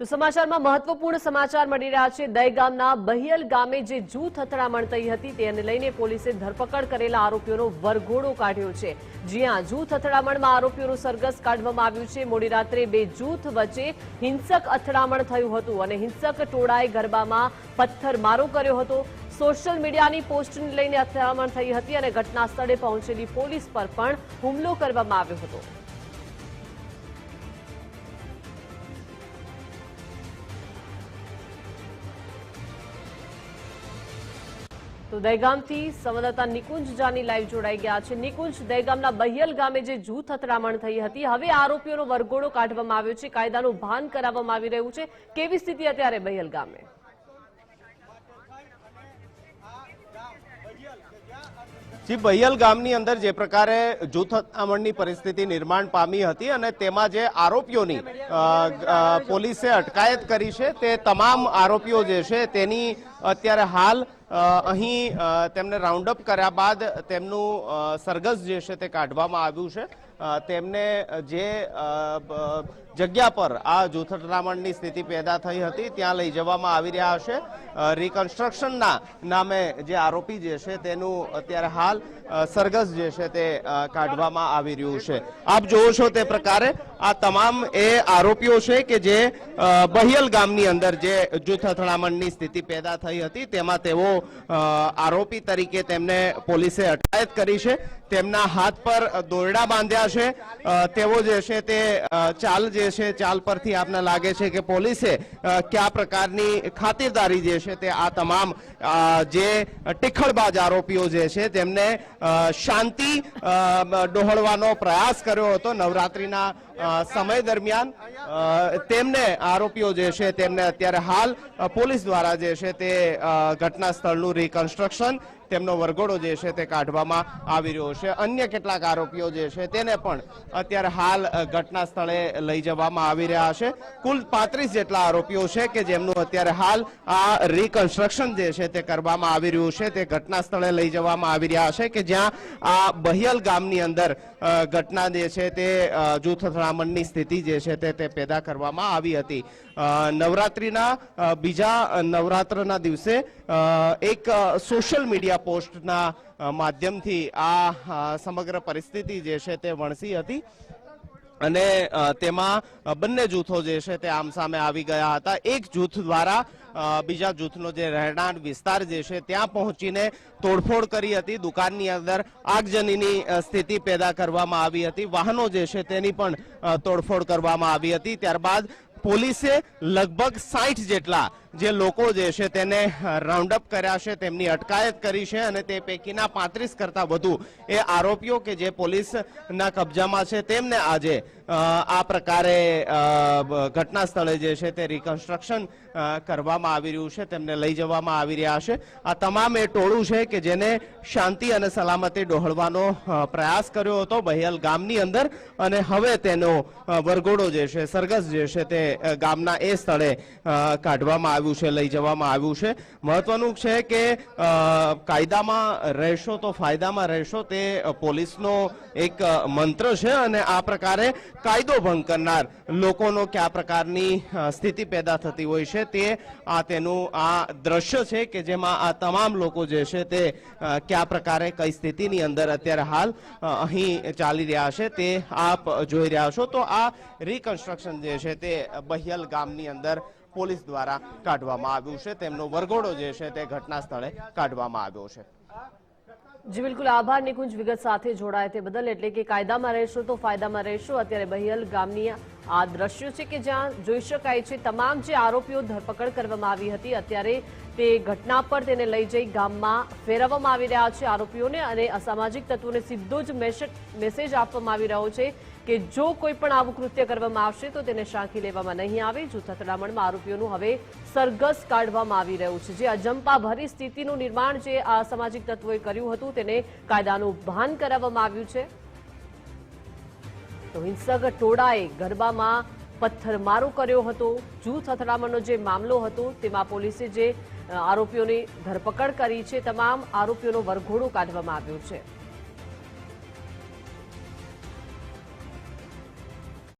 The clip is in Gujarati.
તો સમાચારમાં મહત્વપૂર્ણ સમાચાર મળી રહ્યા છે. દહેગામના બહિયલ ગામે જે જૂથ અથડામણ થઈ હતી તેને લઈને પોલીસે ધરપકડ કરેલા આરોપીઓનો વરઘોડો કાઢ્યો છે. જ્યાં જૂથ અથડામણમાં આરોપીઓનું સરઘસ કાઢવામાં આવ્યું છે. મોડી રાત્રે બે જૂથ વચ્ચે હિંસક અથડામણ થયું હતું અને હિંસક ટોળાએ ગરબામાં પથ્થરમારો કર્યો હતો. સોશિયલ મીડિયાની પોસ્ટને લઈને અથડામણ થઈ હતી અને ઘટના સ્થળે પહોંચેલી પોલીસ પર પણ હુમલો કરવામાં આવ્યો હતો. તો દહેગામથી સંવાદદાતા નિકુંજ જાની લાઈવ જોડાઈ ગયા છે. નિકુંજ, દહેગામના બહિયલ ગામે જે જૂથ અથડામણ થઈ હતી, હવે આરોપીઓનો વરઘોડો કાઢવામાં આવ્યો છે, કાયદાનું ભાન કરાવવામાં આવી રહ્યું છે. કેવી સ્થિતિ અત્યારે બહિયલ ગામે? જી, બહિયલ ગામની અંદર જે પ્રકારે જૂથ અથડામણની પરિસ્થિતિ નિર્માણ પામી હતી અને તેમાં જે આરોપીઓની પોલીસે અટકાયત કરી છે, તે તમામ આરોપીઓ જે છે તેની અત્યારે હાલ અહીં તેમને રાઉન્ડ અપ કર્યા બાદ તેમનું સરગસ જે છે તે કાઢવામાં આવ્યું છે. તેમને જે જગ્યા પર આ જૂથ સ્થિતિ પેદા થઈ હતી, ત્યાં લઈ જવામાં આવી રહ્યા હશે. રિકન્સ્ટ્રક્શનના નામે જે આરોપી જે છે, તેનું અત્યારે હાલ સરઘસ જે છે તે કાઢવામાં આવી રહ્યું છે. આપ જોવો છો તે પ્રકારે આ તમામ એ આરોપીઓ છે કે જે બહિયલ ગામની અંદર જે જૂથ અથડામણની સ્થિતિ પેદા થઈ હતી, તેમાં તેઓ આરોપી તરીકે તેમને પોલીસે અટકાયત કરી છે. તેમના હાથ પર દોરડા બાંધ્યા અ, તેઓ જે છે તે ચાલ જે છે ચાલ પરથી આપને લાગે છે કે પોલીસે કયા પ્રકારની ખાતરદારી જે છે તે આ તમામ જે ટીખળબાજ આરોપીઓ જે છે તેમને શાંતિ ડહોળવાનો પ્રયાસ કર્યો હતો નવરાત્રીના સમય દરમિયાન તેમને આરોપીઓ જે છે તેમને અત્યારે હાલ પોલીસ દ્વારા જે છે તે ઘટના સ્થળનું રિકન્સ્ટ્રક્શન તેમનો વરઘોડો જે છે તે કાઢવામાં આવી રહ્યો છે. અન્ય કેટલાક આરોપીઓ જે છે તેને પણ અત્યારે હાલ ઘટના સ્થળે લઈ જવામાં આવી રહ્યા છે. કુલ પાંત્રીસ જેટલા આરોપીઓ છે કે જેમનું અત્યારે હાલ આ રિકન્સ્ટ્રક્શન જે છે તે કરવામાં આવી રહ્યું છે, તે ઘટના સ્થળે લઈ જવામાં આવી રહ્યા છે કે જ્યાં આ બહિયલ ગામની અંદર ઘટના જે છે તે જૂથ અથડામણની સ્થિતિ જે છે તે તે પેદા કરવામાં આવી હતી. નવરાત્રિના બીજા નવરાત્રના દિવસે એક સોશિયલ મીડિયા પોસ્ટના માધ્યમથી આ સમગ્ર પરિસ્થિતિ જે છે તે વણસી હતી. અને તેમાં બંને જૂથો જે છે તે આમ સામે આવી ગયા હતા. એક જૂથ દ્વારા બીજા જૂથનો જે રહેણાંક વિસ્તાર જે છે ત્યાં પહોંચીને તોડફોડ કરી હતી. દુકાનની અંદર આગજનીની સ્થિતિ પેદા કરવામાં આવી હતી. વાહનો જે છે તેની પણ તોડફોડ કરવામાં આવી હતી. ત્યારબાદ પોલીસે લગભગ સાઠ જેટલા જે લોકો જે છે તેને રાઉન્ડ અપ કર્યા છે, તેમની અટકાયત કરી છે અને તે પૈકીના પાંત્રીસ કરતાં વધુ એ આરોપીઓ કે જે પોલીસના કબજામાં છે, તેમને આજે આ પ્રકારે ઘટના સ્થળે જે છે તે રિકન્સ્ટ્રક્શન કરવામાં આવી રહ્યું છે, તેમને લઈ જવામાં આવી રહ્યા છે. આ તમામ એ ટોળું છે કે જેને શાંતિ અને સલામતી ડહોળવાનો પ્રયાસ કર્યો હતો બહેલ ગામની અંદર અને હવે તેનો વરઘોડો જે છે, સરઘસ જે છે તે ગામના એ સ્થળે કાઢવામાં આવ્યું છે, લઈ જવામાં આવ્યું છે. મહત્વનું છે કે કાયદામાં રહેશો તો ફાયદામાં રહેશો તે પોલીસનો એક મંત્ર છે અને આ પ્રકારે કાયદો ભંગ કરનાર લોકોનો કયા પ્રકારની સ્થિતિ પેદા થતી હોય છે તે, આ તેનું, આ દ્રશ્ય છે કે જેમાં આ તમામ લોકો જે છે તે કયા પ્રકારે કઈ સ્થિતિની અંદર અત્યારે હાલ અહીં ચાલી રહ્યા છે તે આપ જોઈ રહ્યા છો. તો આ રિકન્સ્ટ્રક્શન જે છે તે બહિયલ ગામની અંદર પોલીસ દ્વારા કાઢવામાં આવ્યું છે. તેમનો વરઘોડો જે છે તે ઘટના સ્થળે કાઢવામાં આવ્યો છે. જી, બિલકુલ. આભાર, નિકુંજ વિગત સાથે જોડાય તે બદલ. એટલે કે કાયદામાં રહેશો તો ફાયદામાં રહેશો. અત્યારે બહિયલ ગામની આ દ્રશ્યો છે કે જ્યાં જોઈ શકાય છે, તમામ જે આરોપીઓ ધરપકડ કરવામાં આવી હતી. અત્યારે તે ઘટના પર તેને લઈ જઈ ગામમાં ફેરવવામાં આવી રહ્યા છે આરોપીઓને અને અસામાજિક તત્વોને સીધો જ મેસેજ આપવામાં આવી રહ્યો છે કે જો કોઈ પણ આવું કૃત્ય કરવામાં આવશે તો તેને શાંખી લેવામાં નહીં આવે. જૂથ અથડામણમાં આરોપીઓનું હવે સરઘસ કાઢવામાં આવી રહ્યું છે. જે અજંપા ભરી સ્થિતિનું નિર્માણ જે આ સામાજિક તત્વોએ કર્યું હતું તેને કાયદાનું ભાન કરાવવામાં આવ્યું છે. તો હિંસક ટોળાએ ગરબામાં પથ્થરમારો કર્યો હતો. જૂથ અથડામણનો જે મામલો હતો તેમાં પોલીસે જે આરોપીઓની ધરપકડ કરી છે. તમામ આરોપીઓનો વરઘોડો કાઢવામાં આવ્યો છે.